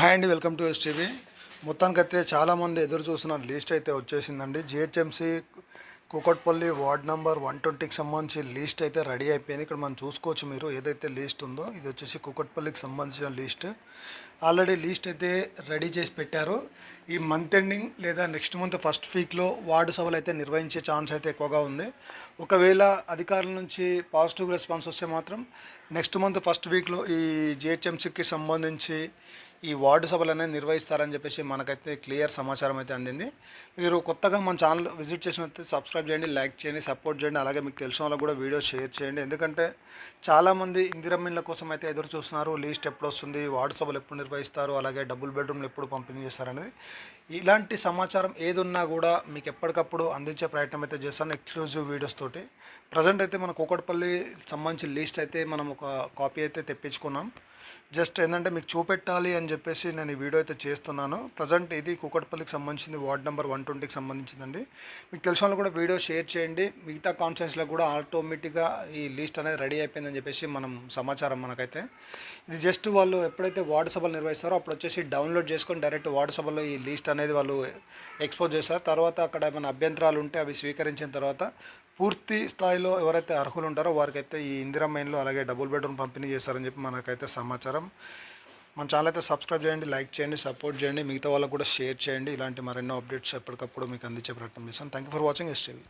Hi అండి welcome to STV. మొత్తానికి అయితే చాలామంది ఎదురు చూసిన లిస్ట్ అయితే వచ్చేసిందండి. GHMC Kukatpally ward number one ట్వంటీకి సంబంధించి లిస్ట్ అయితే రెడీ అయిపోయింది. ఇక్కడ మనం చూసుకోవచ్చు మీరు ఏదైతే లిస్ట్ ఉందో ఇది వచ్చేసి కూకట్పల్లికి సంబంధించిన లిస్ట్. ఆల్రెడీ లిస్ట్ అయితే రెడీ చేసి పెట్టారు. ఈ మంత్ ఎండింగ్ లేదా నెక్స్ట్ మంత్ ఫస్ట్ వీక్లో వార్డు సభలు అయితే నిర్వహించే ఛాన్స్ అయితే ఎక్కువగా ఉంది. ఒకవేళ అధికారుల నుంచి పాజిటివ్ రెస్పాన్స్ వస్తే మాత్రం నెక్స్ట్ మంత్ ఫస్ట్ వీక్లో ఈ జిహెచ్ఎంసీకి సంబంధించి ఈ వార్డు సభలు అనేది నిర్వహిస్తారని చెప్పేసి మనకైతే క్లియర్ సమాచారం అయితే అందింది. మీరు కొత్తగా మన ఛానల్ విజిట్ చేసినట్టు సబ్స్క్రైబ్ చేయండి లైక్ చేయండి సపోర్ట్ చేయండి అలాగే మీకు తెలిసిన వాళ్ళకి కూడా వీడియో షేర్ చేయండి. ఎందుకంటే చాలామంది ఇందిరమ్మిళ్ళ కోసం అయితే ఎదురు చూస్తున్నారు. లీస్ట్ ఎప్పుడు వస్తుంది వార్డు సభలు ఎప్పుడు నిర్వహిస్తారు అలాగే డబుల్ బెడ్రూమ్లు ఎప్పుడు పంపిణీ చేస్తారనేది ఇలాంటి సమాచారం ఏదున్నా కూడా మీకు ఎప్పటికప్పుడు అందించే ప్రయత్నం అయితే చేస్తాను ఎక్స్క్లూజివ్ వీడియోస్ తోటి. ప్రజెంట్ అయితే మన కూకట్పల్లి సంబంధించిన లిస్ట్ అయితే మనం ఒక కాపీ అయితే తెప్పించుకున్నాం. జస్ట్ ఏంటంటే మీకు చూపెట్టాలి అని చెప్పేసి నేను ఈ వీడియో అయితే చేస్తున్నాను. ప్రజెంట్ ఇది కూకట్పల్లికి సంబంధించింది వార్డ్ నెంబర్ వన్ ట్వంటీకి సంబంధించిందండి. మీకు తెలిసిన వాళ్ళు కూడా వీడియో షేర్ చేయండి. మిగతా కాన్ఫరెన్స్లో కూడా ఆటోమేటిక్గా ఈ లిస్ట్ అనేది రెడీ అయిపోయిందని చెప్పేసి మనం సమాచారం మనకైతే. ఇది జస్ట్ వాళ్ళు ఎప్పుడైతే వార్డు సభలు నిర్వహిస్తారో అప్పుడు వచ్చేసి డౌన్లోడ్ చేసుకొని డైరెక్ట్ వార్డు సభలో ఈ లిస్ట్ అనేది వాళ్ళు ఎక్స్పోజ్ చేస్తారు. తర్వాత అక్కడ ఏమైనా అభ్యంతరాలు ఉంటే అవి స్వీకరించిన తర్వాత పూర్తి స్థాయిలో ఎవరైతే అర్హులు ఉంటారో వారికైతే ఈ ఇందిరా మైన్లో అలాగే డబుల్ బెడ్రూమ్ పంపిణీ చేస్తారని చెప్పి మనకైతే సమాచారం. మన ఛానల్ అయితే సబ్స్క్రైబ్ చేయండి లైక్ చేయండి సపోర్ట్ చేయండి మిగతా వాళ్ళకు కూడా షేర్ చేయండి. ఇలాంటి మరెన్నో అప్డేట్స్ ఎప్పటికప్పుడు మీకు అందించే ప్రయత్నం చేస్తాను thank you for watching STV